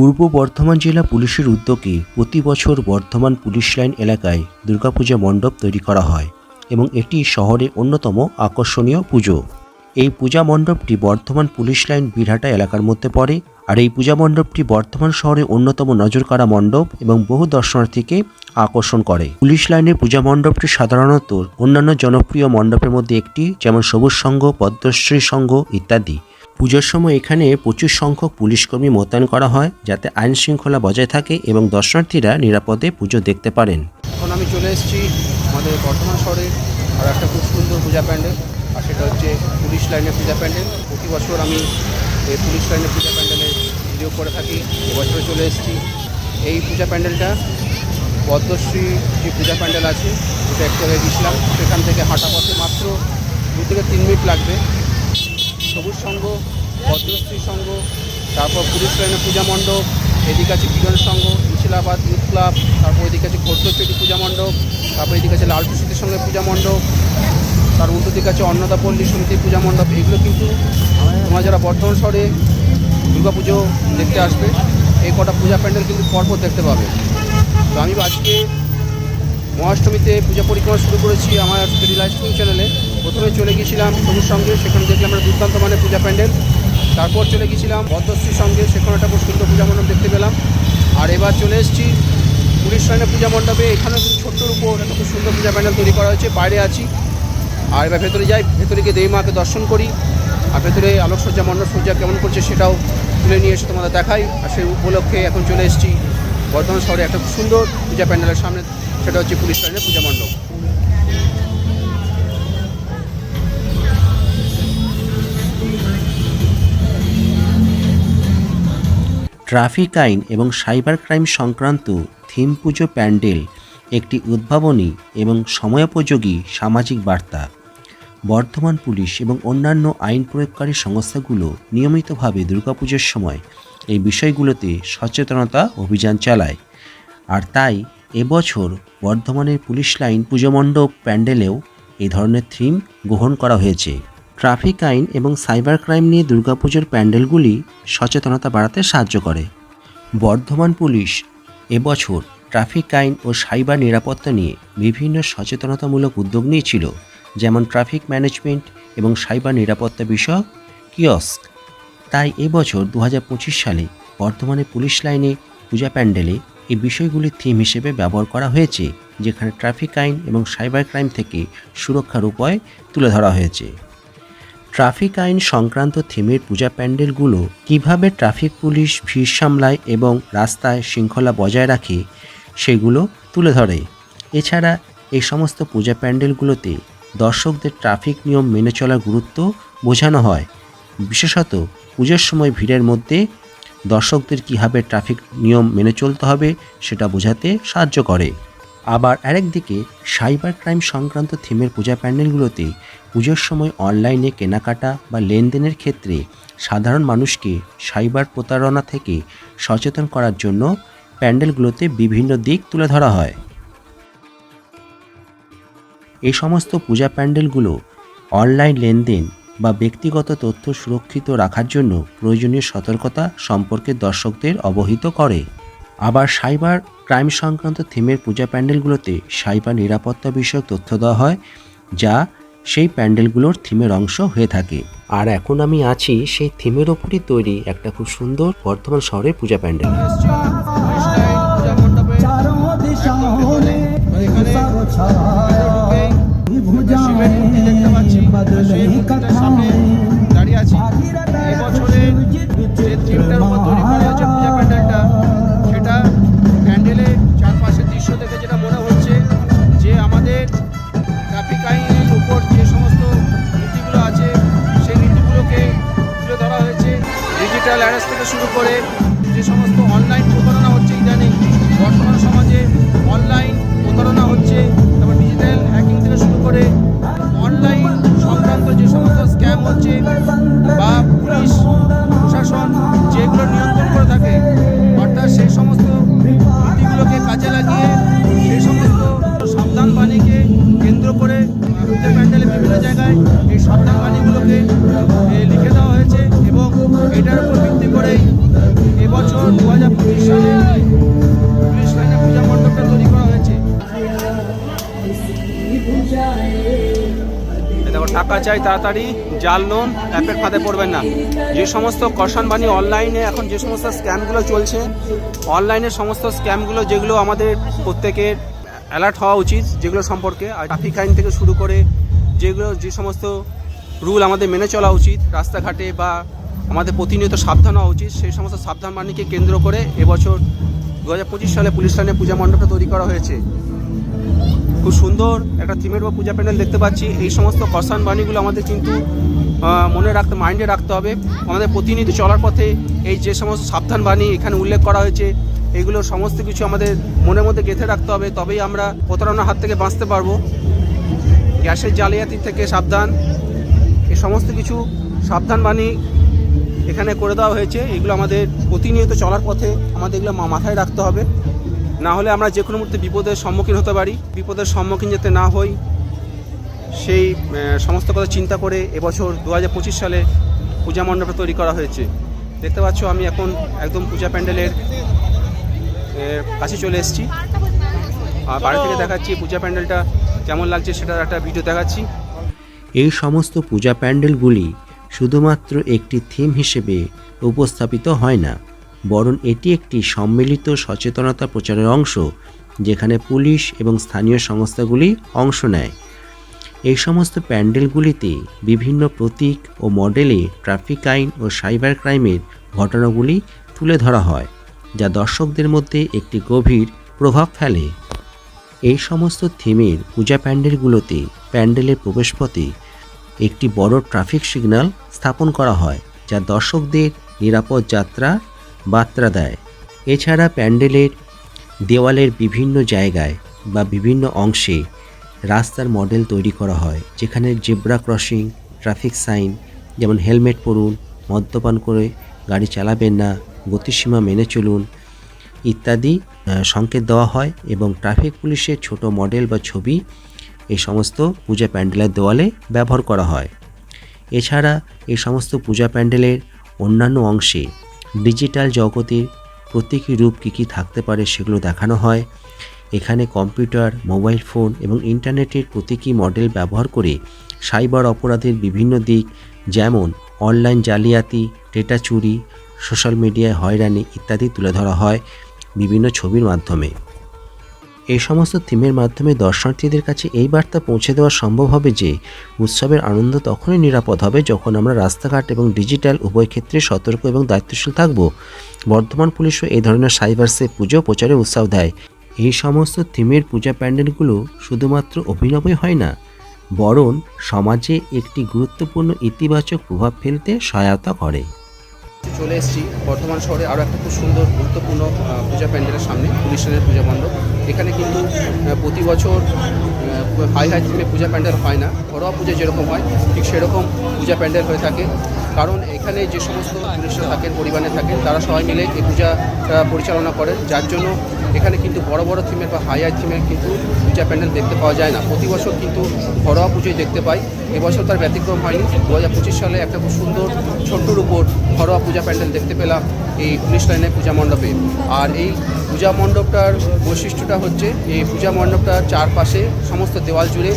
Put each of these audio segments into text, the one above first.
পূর্ব বর্ধমান জেলা পুলিশের উদ্যোগে প্রতি বছর বর্ধমান পুলিশ লাইন এলাকায় দুর্গাপূজা মণ্ডপ তৈরি করা হয় এবং এটি শহরে অন্যতম আকর্ষণীয় পুজো। এই পূজা মণ্ডপটি বর্ধমান পুলিশ লাইন বিরাটা এলাকার মধ্যে পড়ে আর এই পূজা মণ্ডপটি বর্ধমান শহরে অন্যতম নজর কাড়া মণ্ডপ এবং বহু দর্শনার্থীকে আকর্ষণ করে। পুলিশ লাইনের পূজা মণ্ডপটি সাধারণত অন্যান্য জনপ্রিয় মণ্ডপের মধ্যে একটি, যেমন সবুজ সংঘ, পদ্মশ্রী সংঘ ইত্যাদি। পুজোর সময় এখানে প্রচুর সংখ্যক পুলিশকর্মী মোতায়েন করা হয় যাতে আইন শৃঙ্খলা বজায় থাকে এবং দর্শনার্থীরা নিরাপদে পুজো দেখতে পারেন। এখন আমি চলে এসেছি আমাদের বর্ধমান শহরে আর একটা খুব সুন্দর পূজা প্যান্ডেল, আর সেটা হচ্ছে পুলিশ লাইনের পূজা প্যান্ডেল। প্রতি বছর আমি এই পুলিশ লাইনের পূজা প্যান্ডেলে ভিডিও করে থাকি। এবছরে চলে এসেছি। এই পূজা প্যান্ডেলটা পদ্মশ্রী যে পূজা প্যান্ডেল আছে ওটা একটু আগে গেছিলাম। সেখান থেকে হাঁটা পথে মাত্র দু থেকে তিন মিনিট লাগবে। সবুজ সংঘ পদ্মশ্রী সংঘ, তারপর পুলিশ লাইনের পূজা মণ্ডপ, এদিকে আছে কিরণ সংঘ, মুর্শিদাবাদ ইউথ ক্লাব, তারপর এদিকে আছে ঘোরদচুরি পূজা মণ্ডপ, তারপর এদিকে আছে লাল প্রসিদ্ধির সঙ্গে পূজা মণ্ডপ, তার উল্টো দিকে আছে অন্নদাপল্লী সমিতি পূজা মণ্ডপ, এগুলো কিন্তু তোমরা যারা বর্ধমান শহরে দুর্গা পুজো দেখতে আসবে, এই কটা পূজা প্যান্ডেল কিন্তু পরপর দেখতে পাবে। তো আমি আজকে মহাষ্টমীতে পূজা পরিক্রমা শুরু করেছি আমার রিলাইজ টু চ্যানেলে প্রথমে চলে গিয়েছিলাম সবুজ সঙ্গে, সেখানে দেখলাম আমরা দুর্দান্ত মানের পূজা প্যান্ডেল। তারপর চলে গিয়েছিলাম পদ্মশ্রীর সঙ্গে, সেখানে একটা খুব সুন্দর পূজা মণ্ডপ দেখতে পেলাম। আর এবার চলে এসেছি পুলিশ লাইনের পূজা মণ্ডপে, এখানেও কিন্তু ছোট্টর উপর একটা খুব সুন্দর পূজা প্যান্ডেল তৈরি করা হয়েছে, বাইরে আছি। আর এবার ভেতরে যাই, ভেতরে গিয়ে দেবী মাকে দর্শন করি। আর ভেতরে আলোকসজ্জা, মণ্ডপ সজ্জা কেমন করছে সেটাও তুলে নিয়ে এসে তোমাদের দেখাই। আর সেই উপলক্ষে এখন চলে এসেছি বর্ধমান শহরে একটা সুন্দর পূজা প্যান্ডেলের সামনে, সেটা হচ্ছে পুলিশ লাইনের পূজা মণ্ডপ। ট্রাফিক আইন এবং সাইবার ক্রাইম সংক্রান্ত থিম পুজো প্যান্ডেল, একটি উদ্ভাবনী এবং সময়োপযোগী সামাজিক বার্তা। বর্ধমান পুলিশ এবং অন্যান্য আইন প্রয়োগকারী সংস্থাগুলো নিয়মিতভাবে দুর্গাপুজোর সময় এই বিষয়গুলোতে সচেতনতা অভিযান চালায়। আর তাই এবছর বর্ধমানের পুলিশ লাইন পুজো মণ্ডপ প্যান্ডেলেও এই ধরনের থিম গ্রহণ করা হয়েছে। ট্রাফিক আইন এবং সাইবার ক্রাইম নিয়ে দুর্গাপুজোর প্যান্ডেলগুলি সচেতনতা বাড়াতে সাহায্য করে। বর্ধমান পুলিশ, এবছর ট্রাফিক আইন ও সাইবার নিরাপত্তা নিয়ে বিভিন্ন সচেতনতামূলক উদ্যোগ নিয়েছিল, যেমন ট্রাফিক ম্যানেজমেন্ট এবং সাইবার নিরাপত্তা বিষয়ক কিয়স্ক। তাই এবছর দু হাজার পঁচিশ সালে বর্তমানে পুলিশ লাইনে পূজা প্যান্ডেলে এই বিষয়গুলির থিম হিসেবে ব্যবহার করা হয়েছে, যেখানে ট্রাফিক আইন এবং সাইবার ক্রাইম থেকে সুরক্ষার উপায় তুলে ধরা হয়েছে। ট্রাফিক আইন সংক্রান্ত থিমের পূজা প্যান্ডেলগুলো কীভাবে ট্রাফিক পুলিশ ভিড় সামলায় এবং রাস্তায় শৃঙ্খলা বজায় রাখে, সেগুলো তুলে ধরে। এছাড়া এই সমস্ত পূজা প্যান্ডেলগুলোতে দর্শকদের ট্রাফিক নিয়ম মেনে চলার গুরুত্ব বোঝানো হয়। বিশেষত পুজোর সময় ভিড়ের মধ্যে দর্শকদের কীভাবে ট্রাফিক নিয়ম মেনে চলতে হবে সেটা বোঝাতে সাহায্য করে। আবার আরেকদিকে, সাইবার ক্রাইম সংক্রান্ত থিমের পূজা প্যান্ডেলগুলোতে পুজোর সময় অনলাইনে কেনাকাটা বা লেনদেনের ক্ষেত্রে সাধারণ মানুষকে সাইবার প্রতারণা থেকে সচেতন করার জন্য প্যান্ডেলগুলোতে বিভিন্ন দিক তুলে ধরা হয়। এই সমস্ত পূজা প্যান্ডেলগুলো অনলাইন লেনদেন বা ব্যক্তিগত তথ্য সুরক্ষিত রাখার জন্য প্রয়োজনীয় সতর্কতা সম্পর্কে দর্শকদের অবহিত করে। আবার সাইবার ক্রাইম সংক্রান্ত থিমের পূজা প্যান্ডেলগুলোতে সাইবার নিরাপত্তা বিষয়ক তথ্য দেওয়া হয়, যা সেই প্যান্ডেলগুলোর থিমের অংশ হয়ে থাকে। আর এখন আমি আছি সেই থিমের ওপরই তৈরি একটা খুব সুন্দর বর্ধমান শহরের পূজা প্যান্ডেল। দাঁড়িয়ে আছি। যে থিমটার উপর তৈরি শুরু করে যে সমস্ত অনলাইন প্রতারণা হচ্ছে ইদানিং বর্তমান সমাজে অনলাইন টাকা চাই তাড়াতাড়ি, জাল লোন, অ্যাপের ফাঁদে পড়বেন না। যে সমস্ত কষান বাণী অনলাইনে এখন যে সমস্ত স্ক্যামগুলো চলছে অনলাইনের সমস্ত স্ক্যামগুলো যেগুলো আমাদের প্রত্যেকের অ্যালার্ট হওয়া উচিত যেগুলো সম্পর্কে, আর ট্রাফিক আইন থেকে শুরু করে যেগুলো, যে সমস্ত রুল আমাদের মেনে চলা উচিত, রাস্তাঘাটে বা আমাদের প্রতিনিয়ত সাবধান হওয়া উচিত, সেই সমস্ত সাবধান বাণীকে কেন্দ্র করে এবছর দু হাজার পঁচিশ সালে পুলিশ লাইনে পূজা মণ্ডপটা তৈরি করা হয়েছে। খুব সুন্দর একটা থিমের বা পূজা প্যান্ডেল দেখতে পাচ্ছি। এই সমস্ত কসান বাণীগুলো আমাদের কিন্তু মনে রাখতে, মাইন্ডে রাখতে হবে। আমাদের প্রতিনিয়ত চলার পথে এই যে সমস্ত সাবধান বাণী এখানে উল্লেখ করা হয়েছে এগুলো সমস্ত কিছু আমাদের মনের মধ্যে গেঁথে রাখতে হবে। তবেই আমরা প্রতারণার হাত থেকে বাঁচতে পারব। গ্যাসের জালিয়াতি থেকে সাবধান। এই সমস্ত কিছু সাবধান বাণী এখানে করে দেওয়া হয়েছে। এগুলো আমাদের প্রতিনিয়ত চলার পথে আমাদের এগুলো মাথায় রাখতে হবে। না হলে আমরা যে কোনো মুহূর্তে বিপদের সম্মুখীন হতে পারি। বিপদের সম্মুখীন যাতে না হই, সেই সমস্ত কথা চিন্তা করে এবছর দু হাজার পঁচিশ সালে পূজা মণ্ডপটা তৈরি করা হয়েছে। দেখতে পাচ্ছ আমি এখন একদম পূজা প্যান্ডেলের কাছে চলে এসেছি। আর বাড়ি থেকে দেখাচ্ছি পূজা প্যান্ডেলটা কেমন লাগছে সেটার একটা ভিডিও দেখাচ্ছি। এই সমস্ত পূজা প্যান্ডেলগুলি শুধুমাত্র একটি থিম হিসেবে উপস্থাপিত হয় না। বরং এটি একটি সম্মিলিত সচেতনতা প্রচারের অংশ, যেখানে পুলিশ এবং স্থানীয় সংস্থাগুলি অংশ নেয়। এই সমস্ত প্যান্ডেলগুলিতে বিভিন্ন প্রতীক ও মডেলে ট্রাফিক আইন ও সাইবার ক্রাইমের ঘটনাগুলি তুলে ধরা হয়, যা দর্শকদের মধ্যে একটি গভীর প্রভাব ফেলে। এই সমস্ত থিমের পূজা প্যান্ডেলগুলোতে প্যান্ডেলের প্রবেশপথে একটি বড় ট্রাফিক সিগন্যাল স্থাপন করা হয়, যা দর্শকদের নিরাপদ যাত্রা বার্তা দেয়। এছাড়া প্যান্ডেলের দেওয়ালের বিভিন্ন জায়গায় বা বিভিন্ন অংশে রাস্তার মডেল তৈরি করা হয়, যেখানে জেব্রা ক্রসিং, ট্রাফিক সাইন, যেমন হেলমেট পরুন, মদ্যপান করে গাড়ি চালাবেন না, গতিসীমা মেনে চলুন ইত্যাদি সংকেত দেওয়া হয় এবং ট্রাফিক পুলিশের ছোট মডেল বা ছবি এই সমস্ত পূজা প্যান্ডেলের দেওয়ালে ব্যবহার করা হয়। এছাড়া এই সমস্ত পূজা প্যান্ডেলের অন্যান্য অংশে ডিজিটাল জগতের প্রতীকী রূপ কী কী থাকতে পারে সেগুলো দেখানো হয়। এখানে কম্পিউটার, মোবাইল ফোন এবং ইন্টারনেটের প্রতীকী মডেল ব্যবহার করে সাইবার অপরাধের বিভিন্ন দিক যেমন অনলাইন জালিয়াতি, ডেটা চুরি, সোশ্যাল মিডিয়ায় হয়রানি ইত্যাদি তুলে ধরা হয় বিভিন্ন ছবির মাধ্যমে। এই সমস্ত থিমের মাধ্যমে দর্শনার্থীদের কাছে এই বার্তা পৌঁছে দেওয়া সম্ভব হবে যে, উৎসবের আনন্দ তখনই নিরাপদ হবে যখন আমরা রাস্তাঘাট এবং ডিজিটাল উভয় ক্ষেত্রে সতর্ক এবং দায়িত্বশীল থাকব। বর্ধমান পুলিশও এই ধরনের সাইবার সেফ পুজো প্রচারে উৎসাহ দেয়। এই সমস্ত থিমের পূজা প্যান্ডেলগুলো শুধুমাত্র অভিনবই হয় না, বরং সমাজে একটি গুরুত্বপূর্ণ ইতিবাচক প্রভাব ফেলতে সহায়তা করে। চলে এসেছি বর্ধমান শহরে আরও একটা খুব সুন্দর, গুরুত্বপূর্ণ পূজা প্যান্ডেলের সামনে, পুলিশ লাইনের পূজা মণ্ডপ। এখানে কিন্তু প্রতি বছর হাই হাই থিমে পূজা প্যান্ডেল হয় না। ঘরোয়া পুজো যেরকম হয়, ঠিক সেরকম পূজা প্যান্ডেল হয়ে থাকে। কারণ এখানে যে সমস্ত পুলিশরা থাকেন, পরিবারে থাকেন, তারা সবাই মিলে এই পূজা পরিচালনা করেন। যার জন্য এখানে কিন্তু বড় বড় থিমের বা হাই হাই থিমের কিন্তু পূজা প্যান্ডেল দেখতে পাওয়া যায় না। প্রতি বছর কিন্তু ঘরোয়া পুজোই দেখতে পাই। এবছর তার ব্যতিক্রম হয়নি। দু হাজার পঁচিশ সালে একটা খুব সুন্দর ছোট্টর উপর ঘরোয়া পূজা প্যান্ডেল দেখতে পেলাম এই পুলিশ লাইনের পূজা মণ্ডপে। আর এই পূজা মণ্ডপটার বৈশিষ্ট্যটা হচ্ছে, এই পূজা মণ্ডপটার চারপাশে সমস্ত দেওয়াল জুড়ে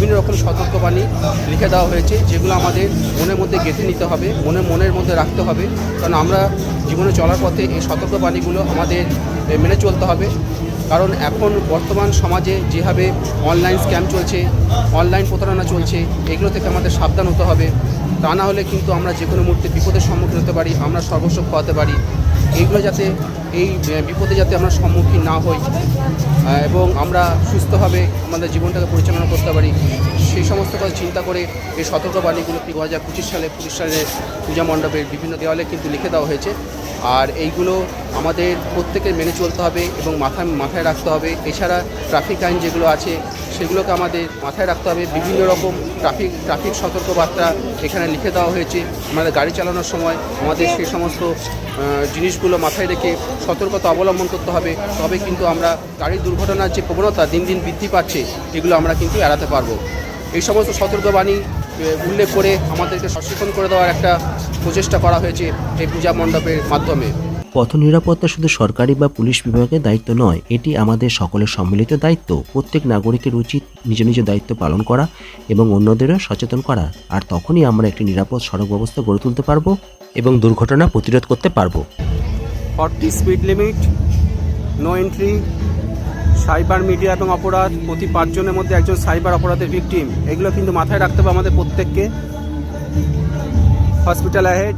বিভিন্ন রকম সতর্কবাণী লিখে দেওয়া হয়েছে, যেগুলো আমাদের মনের মধ্যে গেঁথে নিতে হবে, মনে মনের মধ্যে রাখতে হবে, কারণ আমরা জীবনে চলার পথে এই সতর্কবাণীগুলো আমাদের মেনে চলতে হবে। কারণ এখন বর্তমান সমাজে যেভাবে অনলাইন স্ক্যাম চলছে, অনলাইন প্রতারণা চলছে, এগুলো থেকে আমাদের সাবধান হতে হবে। তা না হলে কিন্তু আমরা যে কোনো মুহূর্তে বিপদের সম্মুখীন হতে পারি, আমরা সর্বস্ব খোয়াতে পারি। এইগুলো যাতে এই বিপদে যাতে আমরা সম্মুখীন না হই এবং আমরা সুস্থভাবে আমাদের জীবনটাকে পরিচালনা করতে পারি, সেই সমস্ত কথা চিন্তা করে এই সতর্কবাণীগুলো দু হাজার পঁচিশ সালে পঁচিশ সালে পূজা মণ্ডপের বিভিন্ন দেওয়ালে কিন্তু লিখে দেওয়া হয়েছে। আর এইগুলো আমাদের প্রত্যেকের মেনে চলতে হবে এবং মাথায় মাথায় রাখতে হবে। এছাড়া ট্রাফিক আইন যেগুলো আছে, সেগুলোকে আমাদের মাথায় রাখতে হবে। বিভিন্ন রকম ট্রাফিক ট্রাফিক সতর্কবার্তা এখানে লিখে দেওয়া হয়েছে। আমাদের গাড়ি চালানোর সময় আমাদের সেই সমস্ত জিনিসগুলো মাথায় রেখে সতর্কতা অবলম্বন করতে হবে। তবে কিন্তু আমরা গাড়ির দুর্ঘটনার যে প্রবণতা দিন দিন বৃদ্ধি পাচ্ছে, এগুলো আমরা কিন্তু এড়াতে পারব। এই সমস্ত সতর্কবাণী উল্লেখ করে আমাদেরকে সচেতন করে দেওয়ার একটা প্রচেষ্টা করা হয়েছে এই পূজা মণ্ডপের মাধ্যমে। পথ নিরাপত্তা শুধু সরকারি বা পুলিশ বিভাগের দায়িত্ব নয় এটি আমাদের সকলের সম্মিলিত দায়িত্ব। প্রত্যেক নাগরিকের উচিত নিজ নিজ দায়িত্ব পালন করা এবং অন্যদেরও সচেতন করা। আর তখনই আমরা একটি নিরাপদ সড়ক ব্যবস্থা গড়ে তুলতে পারব এবং দুর্ঘটনা প্রতিরোধ করতে পারব। Forty speed limit no entry cyber media এবং অপরাধ প্রতি পাঁচজনের মধ্যে একজন সাইবার অপরাধের ভিকটিম। এগুলো কিন্তু মাথায় রাখতে হবে আমাদের প্রত্যেককে। হসপিটাল অ্যাহেড,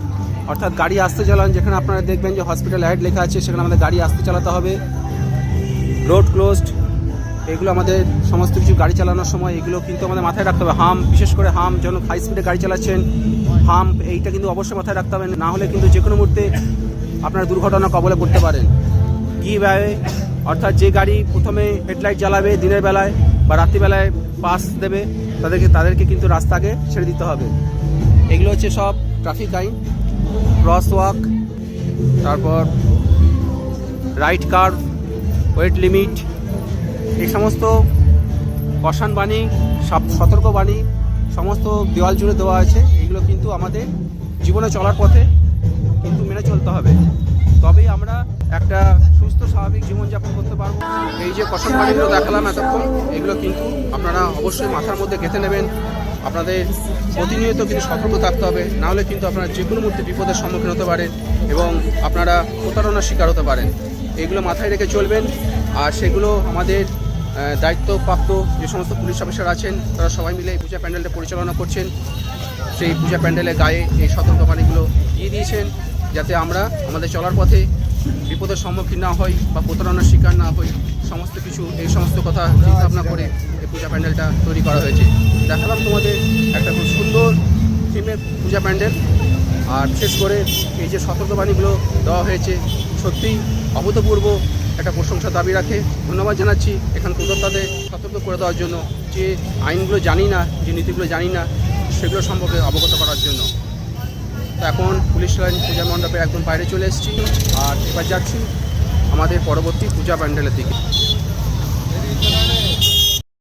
অর্থাৎ গাড়ি আসতে চালান, যেখানে আপনারা দেখবেন যে হসপিটাল অ্যাহেড লেখা আছে, সেখানে আমাদের গাড়ি আসতে চালাতে হবে। রোড ক্লোজড, এগুলো আমাদের সমস্ত কিছু গাড়ি চালানোর সময় এগুলো কিন্তু আমাদের মাথায় রাখতে হবে। হাম, বিশেষ করে হাম যখন হাই স্পিডে গাড়ি চালাচ্ছেন। হাম, এইটা কিন্তু অবশ্যই মাথায় রাখতে হবে। না হলে কিন্তু যে কোনো মুহূর্তে আপনার দুর্ঘটনা কবলে পড়তে পারেন। গিভ অ্যাওয়ে অর্থাৎ যে গাড়ি প্রথমে হেডলাইট জ্বালাবে দিনের বেলায় বা রাত্রিবেলায় পাস দেবে, তাদেরকে তাদেরকে কিন্তু রাস্তাকে ছেড়ে দিতে হবে। এগুলো হচ্ছে সব ট্রাফিক আইন ক্রস ওয়াক তারপর রাইট কার্ভ ওয়েট লিমিট এই সমস্ত কষান বাণী সতর্ক বাণী, সমস্ত দেওয়াল জুড়ে দেওয়া আছে। এগুলো কিন্তু আমাদের জীবনে চলার পথে কিন্তু মেনে চলতে হবে। তবেই আমরা একটা সুস্থ, স্বাভাবিক জীবনযাপন করতে পারব। এই যে কষান বাণীগুলো দেখালাম এতক্ষণ, এগুলো কিন্তু আপনারা অবশ্যই মাথার মধ্যে গেঁথে নেবেন। আপনাদের প্রতিনিয়ত কিন্তু সতর্ক থাকতে হবে নাহলে কিন্তু আপনারা যে কোনো মুহূর্তে বিপদের সম্মুখীন হতে পারেন এবং আপনারা প্রতারণার শিকার হতে পারেন। এগুলো মাথায় রেখে চলবেন, আর সেগুলো আমাদের দায়িত্বপ্রাপ্ত যে সমস্ত পুলিশ অফিসার আছেন, তারা সবাই মিলে এই পূজা প্যান্ডেলটা পরিচালনা করছেন। সেই পূজা প্যান্ডেলের গায়ে এই সতর্কবাণীগুলো দিয়ে দিয়েছেন। যাতে আমরা আমাদের চলার পথে বিপদের সম্মুখীন না হই বা প্রতারণার শিকার না হই, সমস্ত কিছু, এই সমস্ত কথা চিন্তাভাবনা করে এই পূজা প্যান্ডেলটা তৈরি করা হয়েছে। দেখালাম তোমাদের একটা খুব সুন্দর থিমের পূজা প্যান্ডেল। আর বিশেষ করে এই যে সতর্কবাণীগুলো দেওয়া হয়েছে, সত্যিই অভূতপূর্ব একটা প্রশংসা দাবি রাখে। ধন্যবাদ জানাচ্ছি এখানকার উদ্যোক্তাদের সতর্ক করে দেওয়ার জন্য, যে আইনগুলো জানি না, যে নীতিগুলো জানি না, সেগুলো সম্পর্কে অবগত করার জন্য। তো এখন পুলিশ লাইন পূজা মণ্ডপে একদম বাইরে চলে এসেছি। আর এবার যাচ্ছি আমাদের পরবর্তী পূজা প্যান্ডেলের দিকে।